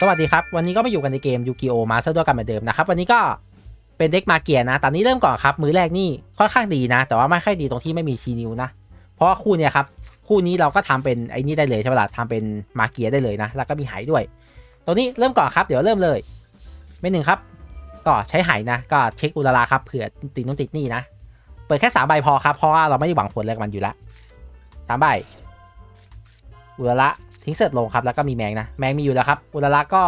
สวัสดีครับ วันนี้ก็มาอยู่กันในเกมยูกิโอมาซะด้วยกันเหมือนเดิมนะครับ วันนี้ก็เป็นเด็กมาเกียนะ ตอนนี้เริ่มก่อนครับ มือแรกนี่ค่อนข้างดีนะ แต่ว่าไม่ค่อยดีตรงที่ไม่มีชีนิวนะ เพราะว่าคู่เนี้ยครับคู่นี้เราก็ทำเป็นไอ้นี่ได้เลยใช่ไหมล่ะทำเป็นมาเกียได้เลยนะ แล้วก็มีไหด้วยตัวนี้เริ่มก่อนครับ เดี๋ยวเริ่มเลยเมนหนึ่งครับ ก็ใช้ไหนะ ก็เช็คอุลาราครับเผื่อติดนู่นติดนี่นะ เปิดแค่สามใบพอครับ เพราะว่าเราไม่ได้หวังผลอะไรกับมันอยู่แล้วสามใบอุลาระ ทิ้งเสร็จลงครับแล้วก็มีแมงนะแมงมีอยู่แล้วครับอุลาระก็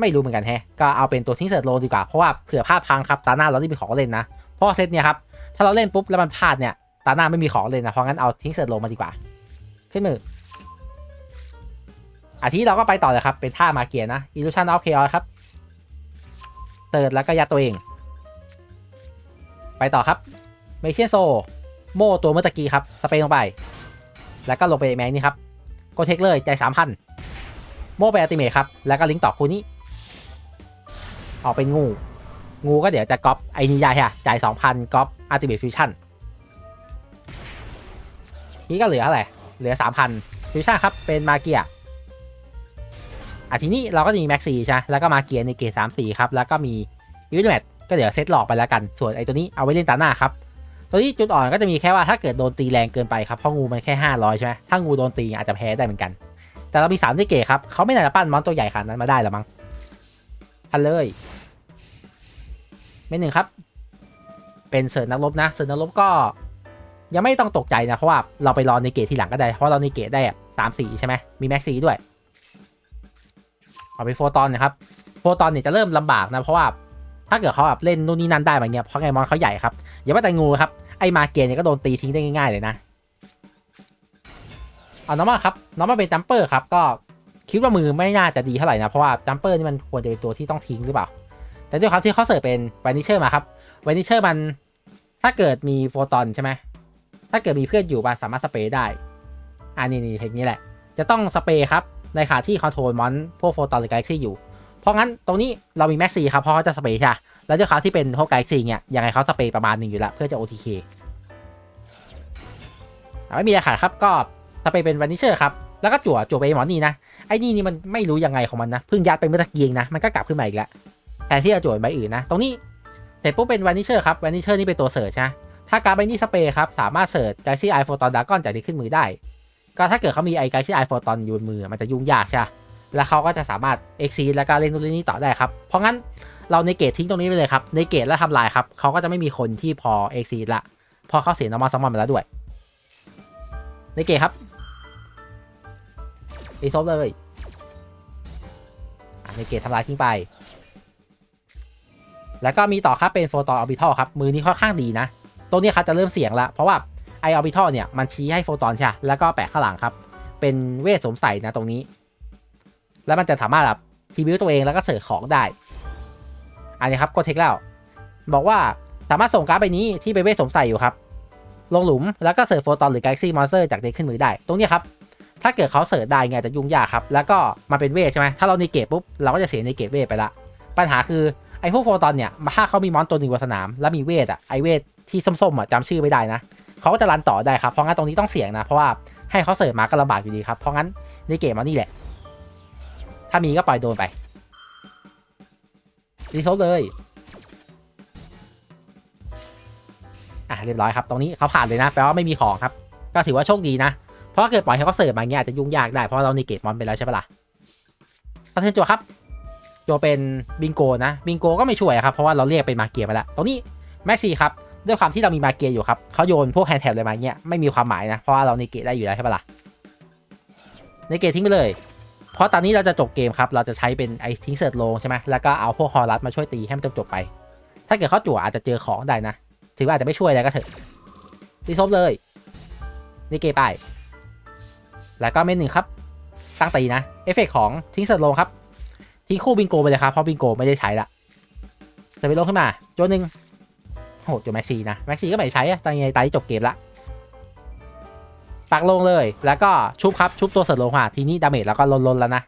ไม่รู้เหมือนกันแฮะก็เอาเป็นตัวทิ้งเสร็จลงดีกว่าเพราะว่าเผื่อพลาดพังครับตาหน้าเราได้มีของเล่นนะเพราะเซตเนี่ยครับถ้าเราเล่นปุ๊บแล้วมันพลาดเนี่ยตาหน้าไม่มีของเล่นนะเพราะงั้นเอาทิ้งเสร็จลงมาดีกว่า ขึ้นมืออาทิเราก็ไปต่อเลยครับเป็นท่ามาเกียร์นะ Illusion of Chaos ครับเติร์ดแล้วก็ยัดตัวเอง ไปต่อครับเมเชียโซโม่ตัวเมื่อตะกี้ครับสเปรย์ลงไป แล้วก็ลงไปแมงนี่ครับ กดเทคเลยใจสามพันโมไปอัติเมทครับ แล้วก็ลิงก์ต่อคู่นี้ ออกเป็นงู งูก็เดี๋ยวจะก๊อปไอ้นิยายค่ะจ่ายสองพันก๊อปอัติเมทฟิวชั่นนี่ก็เหลืออะไรเหลือสามพันฟิวชั่นครับ เป็นมาเกียอะทีนี้เราก็จะมีแม็กซี่ใช่ไหมแล้วก็มาเกียในเกรดสามสี่ครับ แล้วก็มียูนิแมทก็เดี๋ยวเซตหลอกไปแล้วกัน ส่วนไอ้ตัวนี้เอาไว้เล่นตาหน้าครับ ตัวนี้จุดอ่อนก็จะมีแค่ว่าถ้าเกิดโดนตีแรงเกินไปครับเพราะงูมันแค่ 500 ใช่ไหมถ้างูโดนตีอาจจะแพ้ได้เหมือนกัน แต่เรามี3ที่เกตครับเขาไม่น่าจะปั้นมอนตัวใหญ่ขนาดนั้นมาได้หรอมั้งพันเลยไม่หนึ่งครับ เป็นเสิร์ฟนักรบนะเสิร์ฟนักรบก็ ยังไม่ต้องตกใจนะเพราะว่าเราไปรอในเกตทีหลังก็ได้เพราะเราในเกตได้สามสีใช่ไหมมีแม็กซีด้วยเอาไปโฟตอนนะครับโฟตอนเนี่ยจะเริ่มลำบากนะเพราะว่าถ้าเกิดเขาแบบเล่นนู่นนี่นั่นได้แบบเนี้ยเพราะไงมอนเขาใหญ่ครับ อย่าว่าแต่งูครับ ไอ้มาเกนเนี่ยก็โดนตีทิ้งได้ง่ายๆเลยนะ เอาน้องมาครับ น้องมาเป็นจัมเปอร์ครับ ก็คิดว่ามือไม่น่าจะดีเท่าไหร่นะ เพราะว่าจัมเปอร์นี่มันควรจะเป็นตัวที่ต้องทิ้งหรือเปล่า แต่ด้วยความที่เขาเสิร์ฟเป็นวานิเชอร์มาครับวานิเชอร์มันถ้าเกิดมีโฟตอนใช่ไหม ถ้าเกิดมีเพื่อนอยู่มันสามารถสเปรย์ได้อ่านี่นี่เทคนี้แหละ จะต้องสเปรย์ครับ ในขาที่คอนโทรลมอนพวกโฟตอนหรือกาแล็กซี่อยู่ เพราะงั้นตรงนี้เรามีแม็กซี่ครับ เพราะเขาจะสเปรย์ใช่ แล้วด้วยเขาที่เป็นพวกไกด์ซีเนี่ยยังไงเขาสเปรย์ประมาณหนึ่งอยู่แล้วเพื่อจะ OTK ไม่มีอะไรขาดครับก็สเปรย์เป็นวานิเชอร์ครับแล้วก็จั่วจั่วไปหมอนี่นะไอ้นี่นี่มันไม่รู้ยังไงของมันนะเพิ่งยัดไปเมื่อตะกี้เองนะมันก็กลับขึ้นมาอีกแล้วแทนที่จะจั่วใบอื่นนะ ตรงนี้เสร็จปุ๊บเป็นวานิเชอร์ครับวานิเชอร์นี่เป็นตัวเสิร์ชนะถ้าการ์ดใบนี้สเปรย์ครับสามารถเสิร์ชไกซี่ไอโฟตอนดากอนจากที่ขึ้นมือได้ ก็ถ้าเกิดเขามีไอไกซี่ไอโฟตอนอยู่บนมือมันจะยุ่งยากใช่แล้วเขาก็จะสามารถเอ็กซีแล้วก็เล่นนู่นเล่นนี่ต่อได้ครับเพราะงั้น เราในเกตทิ้งตรงนี้ไปเลยครับในเกตแล้วทำลายครับเขาก็จะไม่มีคนที่พอเอ็กซีละพอเขาเสียน้ำมันซัมมอนไปแล้วด้วยในเกตครับรีโซฟเลยในเกตทำลายทิ้งไปแล้วก็มีต่อครับเป็นโฟตอนออร์บิทัลครับ มือนี้ค่อนข้างดีนะตรงนี้ครับจะเริ่มเสียงละเพราะว่าไอออร์บิทัลเนี่ยมันชี้ให้โฟตอนใช่แล้วก็แปะข้างหลังครับ เป็นเวทสมใส่นะตรงนี้ แล้วมันจะสามารถแบบทีวิวตัวเองแล้วก็เสิร์ชของได้ อันนี้ครับกดเทคแล้ว บอกว่าสามารถส่งการ์ดใบนี้ที่เป็นเวทสวมใส่อยู่ครับ ลงหลุมแล้วก็เสิร์ฟโฟตอนหรือ Galaxy Monster จากเด็กขึ้นมือได้ ตรงนี้ครับ ถ้าเกิดเขาเสิร์ชได้ไงจะยุ่งยากครับ แล้วก็มาเป็นเวทใช่ไหมถ้าเราในเกตปุ๊บเราก็จะเสียในเกตเวทไปละ ปัญหาคือไอ้พวกโฟตอนเนี่ยถ้าเขามีมอนตัวหนึ่งบนสนาม แล้วมีเวทอะไอเวทที่ส้มๆอะจำชื่อไม่ได้นะเขาก็จะรันต่อได้ครับเพราะงั้นตรงนี้ต้องเสี่ยงนะเพราะว่าให้เขาเสิร์ฟมาก็ลำบากอยู่ดีครับเพราะงั้นในเกมมันนี่แหละ ถ้ามีก็ปล่อยโดนไป รีโซลเลย อะเรียบร้อยครับ ตรงนี้เขาผ่านเลยนะ แปลว่าไม่มีของครับ ก็ถือว่าโชคดีนะ เพราะเกิดปล่อยให้เขาเสิร์ฟมาเงี้ยอาจจะยุ่งยากได้ เพราะเราในเกตมอนไปแล้วใช่ปะล่ะก็เทิร์นจัวครับจัวเป็นบิงโกนะ บิงโกก็ไม่ช่วยครับ เพราะว่าเราเรียกเป็นมาเกียไปแล้ว ตรงนี้แม็กซี่ครับ ด้วยความที่เรามีมาเกียอยู่ครับเขาโยนพวกแฮนด์แท็บอะไรมาเงี้ยไม่มีความหมายนะ เพราะว่าเราในเกตได้อยู่แล้วใช่ปะล่ะในเกตทิ้งไปเลย เพราะตอนนี้เราจะจบเกมครับ เราจะใช้เป็นไอ้ทิ้งเสิร์ตลงใช่ไหมแล้วก็เอาพวกฮอรัสมาช่วยตีให้มันจบจบไป ถ้าเกิดเขาจั่วอาจจะเจอของได้นะ ถือว่าอาจจะไม่ช่วยอะไรก็เถอะรีซบเลย นี่เกไป แล้วก็เมนหนึ่งครับ ตั้งตีนะ เอฟเฟกของทิ้งเสิร์ตลงครับ ทิ้งคู่บิงโกไปเลยครับ เพราะบิงโกไม่ได้ใช้ละเสิร์ฟไปลงขึ้นมาโจนหนึ่งโหโจแม็กซี่นะ แม็กซี่ก็ไม่ใช้อะตอนนี้ไตจบเกมละ ปักลงเลย แล้วก็ชุบครับ ชุบตัวเสิร์ฟลงมาทีนี้ดาเมจแล้วก็ลนๆแล้วนะ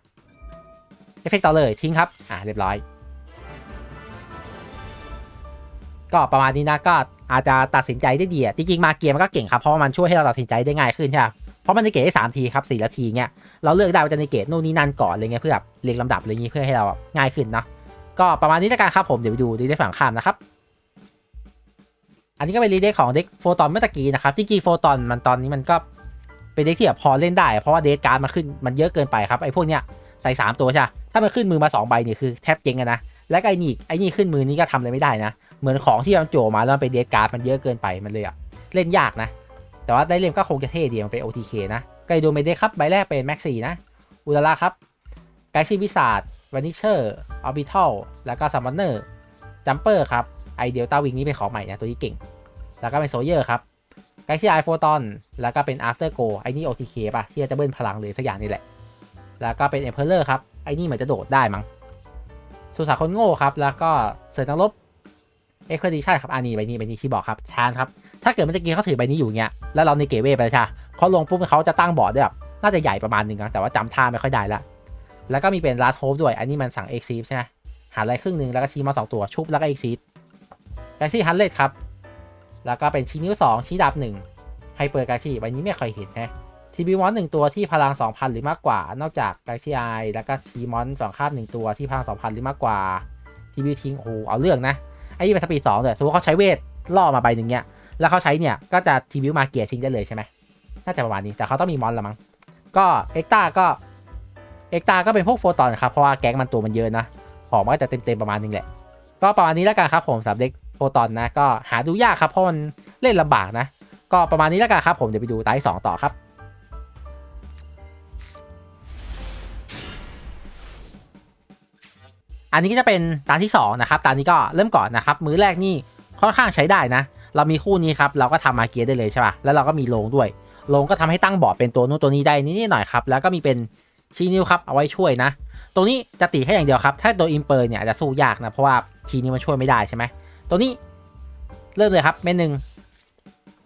เอฟเฟกต่อเลยทิ้งครับ อ่าเรียบร้อย ก็ประมาณนี้นะก็อาจจะตัดสินใจได้ดีอะจริงๆมาเกียร์มันก็เก่งครับ เพราะว่ามันช่วยให้เราตัดสินใจได้ง่ายขึ้นใช่ไหมราะมันในเกตได้สามทีครับสี่นาทีเงี้ยเราเลือกได้ว่าจะในเกตนู่นนี่นั่นก่อนอะไรเงี้ยเพื่อแบบเรียงลำดับอะไรเงี้ยเพื่อให้เราง่ายขึ้นเนาะก็ประมาณนี้ล้วกันครับผมเดี๋ยวไปดูดีเด็กฝั่งข้ามนะครับอันนี้ก็เป็นรีเด็กของเด็กโฟตอนเมื่อตะกี้นะครับ จริงๆโฟตอนมันตอนนี้มันก็ เป็นเด็กที่แบบพอเล่นได้เพราะว่าเดทการ์ดมันขึ้นมันเยอะเกินไปครับไอ้พวกเนี้ยใส่สามตัวใช่ถ้ามันขึ้นมือมาสองใบเนี่ยคือแทบเจ๊งกันนะและไอ้นี่ไอ้นี่ขึ้นมือนี้ก็ทำอะไรไม่ได้นะ เหมือนของที่มันโจมาแล้วมันเป็นเดทการ์ดมันเยอะเกินไปมันเลยอะเล่นยากนะ แต่ว่าได้เล่นก็คงจะเท่ดีมันเป็น OTK นะไกดูเมเดครับใบแรกเป็นแม็กซี่นะอุลาราครับไกซีวิสาดวานิเชอร์ออร์บิทัลแล้วก็ซัมมอนเนอร์จัมเปอร์ครับไอเดลต้าวิงนี่เป็นของใหม่นะตัวนี้เก่ง แล้วก็เป็นโซเยอร์ครับ ไกซีไอโฟตอนแล้วก็เป็นอาร์เตอร์โกไอนี่ OTK ป่ะ ที่จะเบิ้ลพลังเลยสักอย่างนี่แหละ แล้วก็เป็นเอ m เพ r เลอร์ครับ ไอนี่เหมือนจะโดดได้มั้งสุสาคนโง่ครับ แล้วก็เสือนักรบเอ็กซ์เพดิชันครับอันนี้ใบนี้ใบนี้ที่บอกครับชานครับ ถ้าเกิดเมื่อกี้เขาถือใบนี้อยู่เงี้ย แล้วเราในเกเวไปใช่เพอลงปุ๊บเขาจะตั้งบอร์ดได้แบบน่าจะใหญ่ประมาณนึงนะแต่ว่าจำท่าไม่ค่อยได้ละแล้วก็มีเป็นลาสโฮปด้วย อันนี้มันสั่งเอ็กซีใช่ไหมหาอะไรครึ่งหนึ่งแล้วก็ชี้มาสองตัวชุบแล้วก็เอ็กซีแกซี่ฮันเลดครับ แล้วก็เป็นชี้นิ้วสองชี้ดาบหนึ่งไฮเปอร์กาซี่ใบนี้ไม่เคยเห็นแฮะทีบีมอนหนึ่งตัวที่พลัง 2,000 หรือมากกว่า นอกจากกาซี่ไอแล้วก็ชีมอนสองข้ามหนึ่งตัวที่พลัง 2,000 หรือมากกว่าทีบีทิ้งโอ้เอาเรื่องนะไอ้นี่เป็นสปีดสองเลยสมมติเขาใช้เวทล่อมาใบหนึ่งเนี้ยแล้วเขาใช้เนี่ยก็จะทีวิวมาเกียร์ทิ้งได้เลยใช่ไหมน่าจะประมาณนี้แต่เขาต้องมีมอนละมั้งก็เอ็กตาก็เอ็กตาก็เป็นพวกโฟตอนครับเพราะว่าแก๊งมันตัวมันเยอะนะของมันก็จะเต็มๆประมาณนึงแหละก็ประมาณนี้แล้วกันครับผมสำหรับเด็ก โฟตอนนะก็หาดูยากครับเพราะมันเล่นลำบากนะ ก็ประมาณนี้แล้วกันครับ ผมเดี๋ยวไปดูตาสองต่อครับอันนี้ก็จะเป็นตาที่สองนะครับตานี้ก็เริ่มก่อนนะครับ มือแรกนี่ค่อนข้างใช้ได้นะ เรามีคู่นี้ครับ เราก็ทำมาเกียร์ได้เลยใช่ป่ะ แล้วเราก็มีโลงด้วย โลงก็ทำให้ตั้งบอร์ดเป็นตัวนู้นตัวนี้ได้นิดหน่อยครับ แล้วก็มีเป็นชีนิ้วครับ เอาไว้ช่วยนะ ตรงนี้จะตีแค่อย่างเดียวครับ ถ้าตัวอิมเปอร์เนี่ยจะสู้ยากนะ เพราะว่าชีนิ้วมันช่วยไม่ได้ใช่ไหม ตัวนี้เริ่มเลยครับเมนหนึ่ง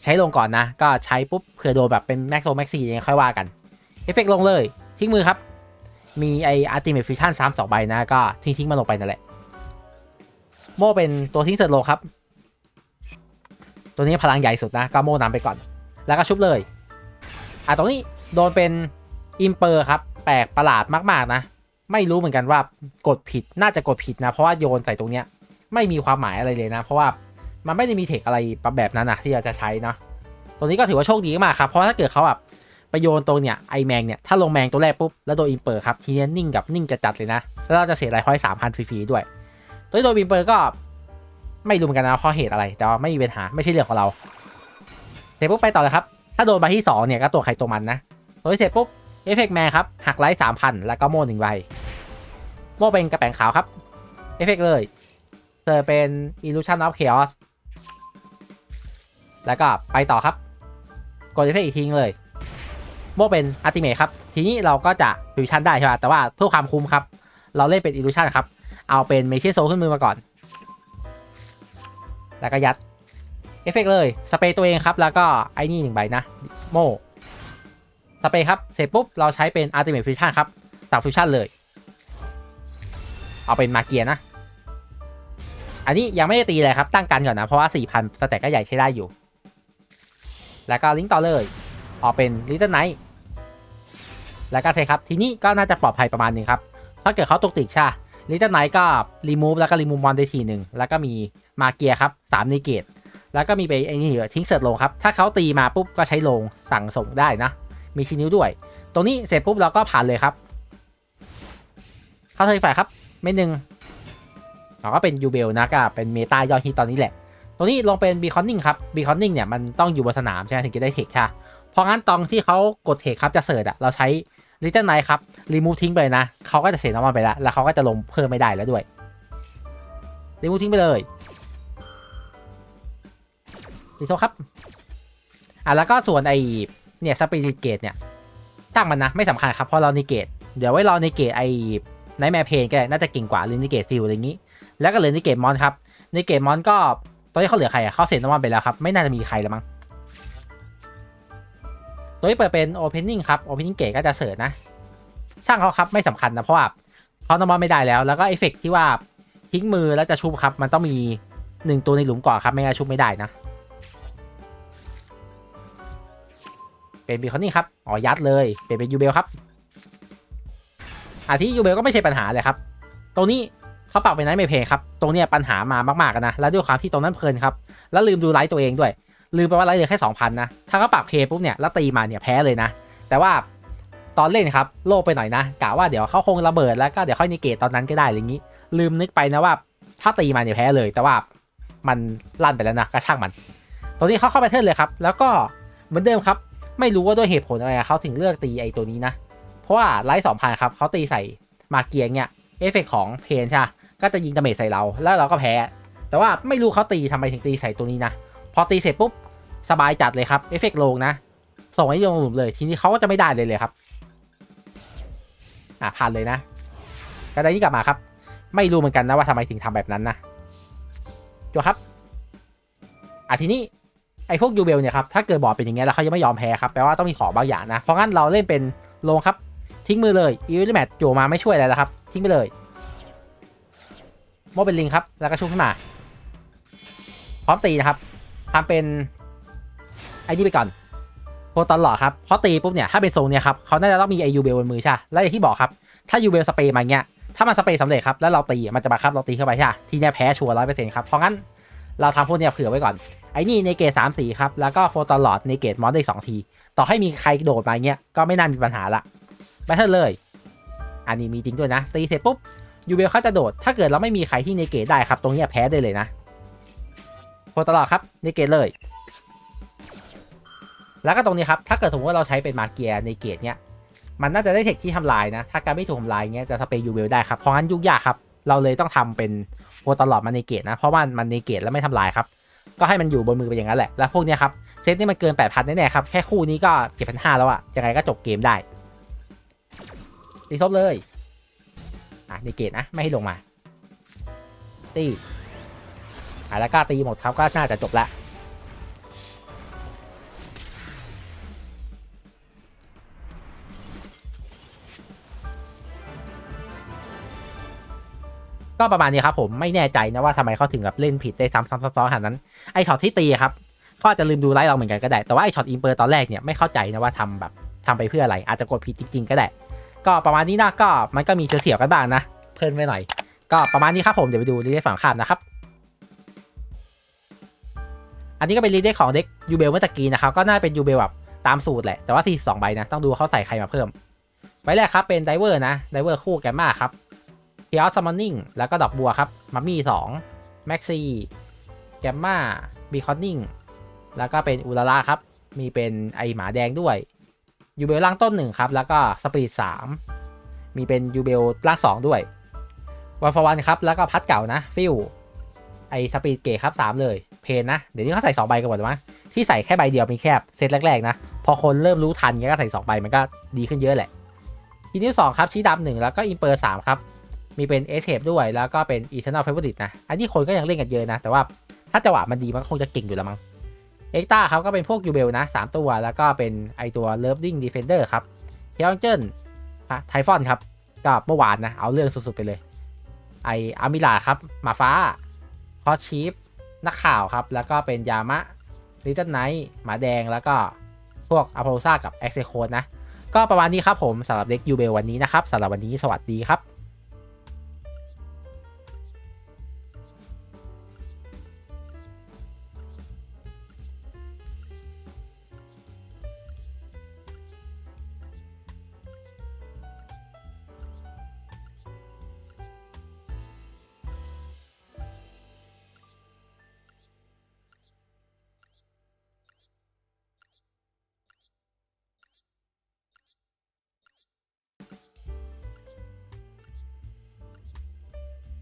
ใช้ลงก่อนนะ ก็ใช้ปุ๊บเผื่อโดนแบบเป็นแม็กโซแม็กซี่ยังค่อยว่ากัน เอฟเฟกลงเลย ทิ้งมือครับ มีไออาร์ติเมทฟิชชั่นซ้ำสองใบนะ ก็ทิ้งทิ้งๆมันลงไปนั่นแหละ โม่เป็นตัวทิ้งเสร็จโลครับ ตัวนี้พลังใหญ่สุดนะ ก็โม่นำไปก่อน แล้วก็ชุบเลย อะตรงนี้โดนเป็นอิมเปอร์ครับ แปลกประหลาดมาก ๆ นะ ไม่รู้เหมือนกันว่ากดผิดน่าจะกดผิดนะ เพราะว่าโยนใส่ตรงเนี้ย ไม่มีความหมายอะไรเลยนะ เพราะว่ามันไม่ได้มีเทคอะไรแบบนั้นนะที่เราจะใช้เนาะตรงนี้ก็ถือว่าโชคดีมากครับเพราะถ้าเกิดเขาแบบไปโยนตรงเนี้ยไอแมงเนี่ยถ้าลงแมงตัวแรกปุ๊บแล้วโดนอิมเปอร์ครับทีนี้นิ่งกับนิ่งจะจัดเลยนะแล้วเราจะเสียรายพอยสามพันฟรีๆด้วย ตัวที่โดนอิมเปอร์ก็ไม่รู้เหมือนกันนะเพราะเหตุอะไรแต่ว่าไม่มีปัญหาไม่ใช่เรื่องของเราเสร็จปุ๊บไปต่อเลยครับ ถ้าโดนใบที่สองเนี่ยก็ตัวใครตัวมันนะตัวที่เสร็จปุ๊บเอฟเฟกต์แมนครับหักไลท์สามพันแล้วก็โม่หนึ่งใบโม่เป็นกระแปงขาวครับเอฟเฟกเลย เจอเป็น Illusion of Chaos แล้วก็ไปต่อครับ กดเอฟเฟกอีกทีงเลยโมเป็นอัติเมทครับ ทีนี้เราก็จะฟิวชั่นได้ใช่ไหมแต่ว่าเพื่อความคุ้มครับ เราเล่นเป็น Illusion ครับ เอาเป็นเมเชโซขึ้นมือมาก่อน แล้วก็ยัด เอฟเฟกต์เลย สเปรย์ตัวเองครับ แล้วก็ไอ้นี่หนึ่งใบนะ โมสเปรย์ครับ เสร็จปุ๊บ เราใช้เป็น Ultimate Fusion ครับสั่งฟิวชั่นเลย เอาเป็นมาเกียนะ อันนี้ยังไม่ได้ตีเลยครับตั้งกันก่อนนะ เพราะว่า 4,000 สแต็กก็ใหญ่ใช้ได้อยู่ แล้วก็ลิงก์ต่อเลย ออกเป็น Little Knight แล้วก็เทครับ ทีนี้ก็น่าจะปลอดภัยประมาณนึงครับ ถ้าเกิดเขาตกติกใช่ลิตเติ้ลไนท์ก็รีมูฟแล้วก็รีมูฟมอนได้ทีหนึ่งแล้วก็มีมาเกียครับสามนิเกตแล้วก็มีไปไอ้นี่ทิ้งเสิร์ตลงครับ ถ้าเขาตีมาปุ๊บก็ใช้ลงสั่งส่งได้นะ มีชินิ้วด้วย ตรงนี้เสร็จปุ๊บเราก็ผ่านเลยครับ เข้าเทอร์ฝ่ายครับ เม็ดหนึ่ง เราก็เป็นยูเบลนะก็เป็นเมตายอดฮิตตอนนี้แหละตรงนี้ลงเป็นบีคอนนิ่งครับบีคอนนิ่งเนี่ยมันต้องอยู่บนสนามใช่ไหมถึงจะได้เทคค่ะเพราะงั้นตอนที่เขากดเทคครับจะเสิร์ตอะเราใช้ลิตเติ้ลไนท์ครับรีมูฟทิ้งไปนะเขาก็จะเสียน้ำมันไปแล้วแล้วเขาก็จะลงเพิ่มไม่ได้แล้วด้วยรีมูฟทิ้งไปเลยดีโซครับอะแล้วก็ส่วนไอเนี่ยสปิริตเกตเนี่ยตั้งมันนะไม่สำคัญครับเพราะเรานิเกตเดี๋ยวไว้รอนิเกตไอไนแมเพนก็ได้น่าจะเก่งกว่าหรือนิเกตฟิลอะไรอย่างนี้ แล้วก็เหลือนิเกตมอนครับนิเกตมอนก็ตอนนี้เขาเหลือใครอะเขาเสียน้ำมันไปแล้วครับ ไม่น่าจะมีใครแล้วมั้งตัวที่เปิดเป็น Opening ครับ Opening Gate ก็จะเสิร์ชนะ ช่างเขาครับไม่สำคัญนะเพราะว่าเขานำมาไม่ได้แล้ว แล้วก็เอฟเฟกที่ว่าทิ้งมือแล้วจะชุบครับ มันต้องมีหนึ่งตัวในหลุมก่อนครับไม่งั้นชุบไม่ได้นะ เป็นเป็นบีคอนนี่ครับอ๋อยัดเลยเปลี่ยนเป็นยูเบลครับอาที่ยูเบลก็ไม่ใช่ปัญหาเลยครับ ตรงนี้ เขาปรับเป็นไนท์ไม่เพย์ครับ ตรงเนี้ยปัญหามามากๆกันนะ แล้วด้วยความที่ตรงนั้นเพลินครับ แล้วลืมดูไลท์ตัวเองด้วย ลืมไปว่าไลท์เหลือแค่ 2,000 นะ ถ้าเขาปรับเพย์ปุ๊บเนี่ย แล้วตีมาเนี่ยแพ้เลยนะ แต่ว่าตอนเล่นครับโลภไปหน่อยนะกะว่าเดี๋ยวเขาคงระเบิดแล้วก็เดี๋ยวค่อยนิเกตตอนนั้นก็ได้อะไรอย่างนี้ ลืมนึกไปนะว่าถ้าตีมาเนี่ยแพ้เลย แต่ว่ามันลั่นไปแล้วนะก็ช่างมัน ตรงนี้เขาเข้าไปเทิร์นเลยครับ แล้วก็เหมือนเดิมครับ ไม่รู้ว่าด้วยเหตุผลอะไรเขาถึงเลือกตีไอ้ตัวนี้นะ เพราะว่าไลท์สองพันครับเขาตีใส่มาเกียงเนี่ยเอฟเฟกของเพนใช่ ก็จะยิงดาเมจใส่เราแล้วเราก็แพ้ แต่ว่าไม่รู้เขาตีทำไมถึงตีใส่ตัวนี้นะ พอตีเสร็จปุ๊บสบายจัดเลยครับเอฟเฟกต์ลงนะ ส่งให้ลงหลุมเลย ทีนี้เขาก็จะไม่ได้เลยเลยครับ อะผ่านเลยนะกระไดนี้กลับมาครับ ไม่รู้เหมือนกันนะว่าทำไมถึงทำแบบนั้นนะจวครับอะทีนี้ไอ้พวกยูเบลเนี่ยครับถ้าเกิดบอร์ดเป็นอย่างเงี้ยแล้วเขายังไม่ยอมแพ้ครับแปลว่าต้องมีของบางอย่างนะเพราะงั้นเราเล่นเป็นลงครับ ทิ้งมือเลยอีวิลแมทโจมาไม่ช่วยอะไรแล้วครับ ทิ้งไปเลย โมเป็นลิงครับ แล้วก็ชุบขึ้นมา พร้อมตีนะครับทำเป็นไอ้นี่ไปก่อนโคตลอดครับเพราะตีปุ๊บเนี่ยถ้าเป็นทรงเนี่ยครับเขาน่าจะต้องมีไอยูเบลบนมือใช่แล้วอย่างที่บอกครับ ถ้ายูเบลสเปรย์มาเงี้ยถ้ามันสเปรย์สำเร็จครับแล้วเราตีมันจะมาครับเราตีเข้าไปใช่ทีเนี้ยแพ้ชัวร์ร้อยเปอร์เซ็นต์ครับเพราะงั้นเราทำพวกเนี้ยเผื่อไว้ก่อนไอ้นี่ในเกตสามสีครับแล้วก็โฟตลอดในเกตมอนได้สองที ต่อให้มีใครโดดมาเงี้ยก็ไม่น่ามีปัญหาละแบทเทิลเลย อันนี้มีจริงด้วยนะตีเสร็จปุ๊บ ยูเบลเขาจะโดด ถ้าเกิดเราไม่มีใครที่ในเกตได้ครับ ตรงนี้แพ้ได้เลยนะโฟตลอดครับในเกตเลย แล้วก็ตรงนี้ครับ ถ้าเกิดสมมติว่าเราใช้เป็นมาเกียในเกตเนี้ย มันน่าจะได้เทคที่ทำลายนะ ถ้าการไม่ถูกทำลายเงี้ยจะสเปย์ยูเบลได้ครับ เพราะงั้นยุ่งยากครับ เราเลยต้องทำเป็นโฟตลอดมาในเกตนะ เพราะว่ามันในเกตแล้วไม่ทำลายครับ ก็ให้มันอยู่บนมือไปอย่างนั้นแหละ แล้วพวกเนี้ยครับเซตนี่มันเกิน8,000แน่ๆครับ แค่คู่นี้ก็7,500แล้วอะยังไงก็จบเกมได้ตีซบเลย อะในเกตนะไม่ให้ลงมา ตีอะแล้วก็ตีหมดครับก็น่าจะจบละก็ประมาณนี้ครับผมไม่แน่ใจนะว่าทำไมเขาถึงแบบเล่นผิดได้ซ้ำซ้ำซ้อนขนาดนั้นไอช็อตที่ตีครับเขาอาจจะลืมดูไลฟ์เราเหมือนกันก็ได้แต่ว่าไอช็อตอินเปอร์ตอนแรกเนี่ยไม่เข้าใจนะว่าทำแบบทำไปเพื่ออะไรอาจจะกดผิดจริง ๆ ก็ได้ ก็ประมาณนี้นะก็มันก็มีเสียวๆกันบ้างนะ เพลินไปหน่อย ก็ประมาณนี้ครับผมเดี๋ยวไปดูรีเดฝั่งข้ามนะครับ อันนี้ก็เป็นรีเดของเด็กยูเบลเมื่อตะกี้นะครับ ก็น่าเป็นยูเบลแบบตามสูตรแหละ แต่ว่า 42 ใบนะ ต้องดูเขาใส่ใครมาเพิ่ม ใบแรกครับเป็นไดเวอร์นะไดเวอร์คู่แกมมาครับเทียร์ซัมมอนนิ่งแล้วก็ดอกบัวครับมัมมี่2แม็กซี่แกมมาบีคอนนิ่งแล้วก็เป็นอุลาราครับ มีเป็นไอหมาแดงด้วย ยูเบลล่างต้นหนึ่งครับ แล้วก็สปีดสามมีเป็นยูเบลล่างสองด้วยวันฟวันครับ แล้วก็พัดเก่านะ ฟิลไอสปีดเกตครับสามเลย เพนนะ เดี๋ยวนี้เขาใส่สองใบกันหมดแล้วมั้งที่ใส่แค่ใบเดียวมีแคบเซตแรก ๆ นะ พอคนเริ่มรู้ทันก็ใส่สองใบมันก็ดีขึ้นเยอะแหละทีนี้สองครับชี้ดำหนึ่งแล้วก็อินเปอร์สามครับมีเป็นเอสเทปด้วยแล้วก็เป็นอีเทอร์นอลเฟเวอร์ตินะ อันนี้คนก็ยังเล่นกันเยอะนะ แต่ว่าถ้าจังหวะมันดีมันคงจะเก่งอยู่แล้วมั้ง เอ็กต้าครับก็เป็นพวกยูเบลนะสามตัว แล้วก็เป็นไอตัวเลิฟดิ้งดีเฟนเดอร์ครับเฮียงเจนไทฟอนครับก็เมื่อวานนะ เอาเรื่องสุดๆไปเลย ไออามิลาครับหมาฟ้าคอชีฟนักข่าวครับ แล้วก็เป็นยามะลิตเติ้ลไนท์หมาแดงแล้วก็พวกอโพโลซากับเอ็กเซโคนะ ก็ประมาณนี้ครับผมสำหรับเด็กยูเบลวันนี้นะครับสำหรับวันนี้สวัสดีครับ